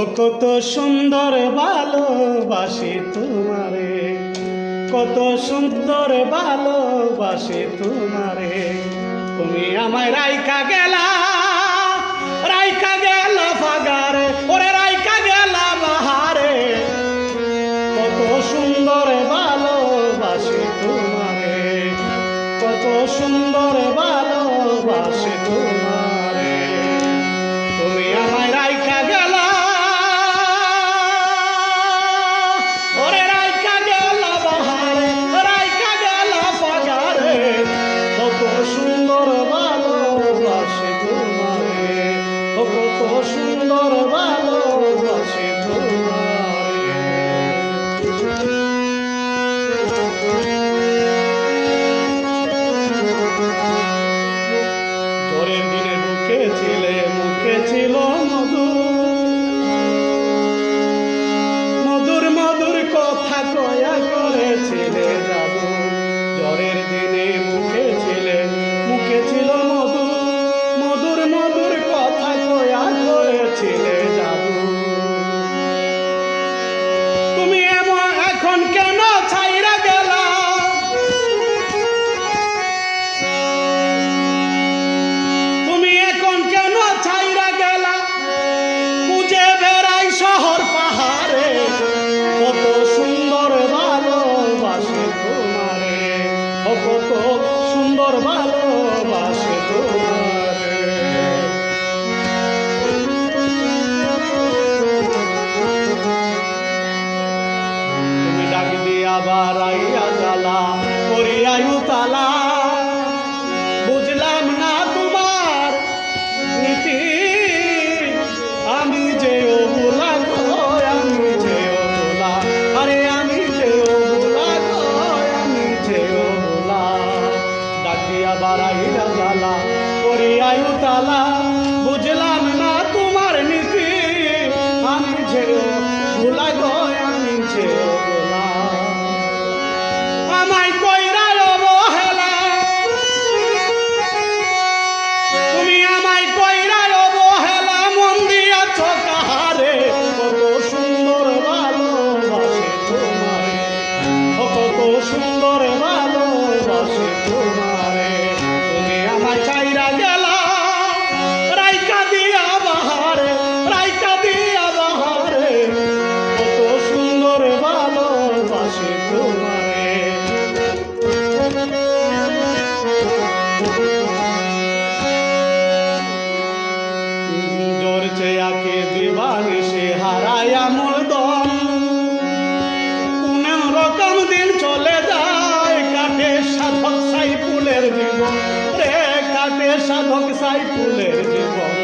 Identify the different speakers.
Speaker 1: ও কত সুন্দর ভালোবাসি তোমারে, কত সুন্দর ভালোবাসি তোমারে। তুমি আমায় রাইকা গেলা রাইকা গেল ফাগারে, ওরে রাইকা গেলা বাহারে। কত সুন্দর ভালোবাসি তোমারে, কত সুন্দর ভালোবাসি তোমার। সুন্দর ভালোবাসে তো। আল্লাহ তালা বুঝলাম চলে যায় কাটে সাধক সাই ফুলের জীবন। রে সাধক সাই ফুলের জীবন।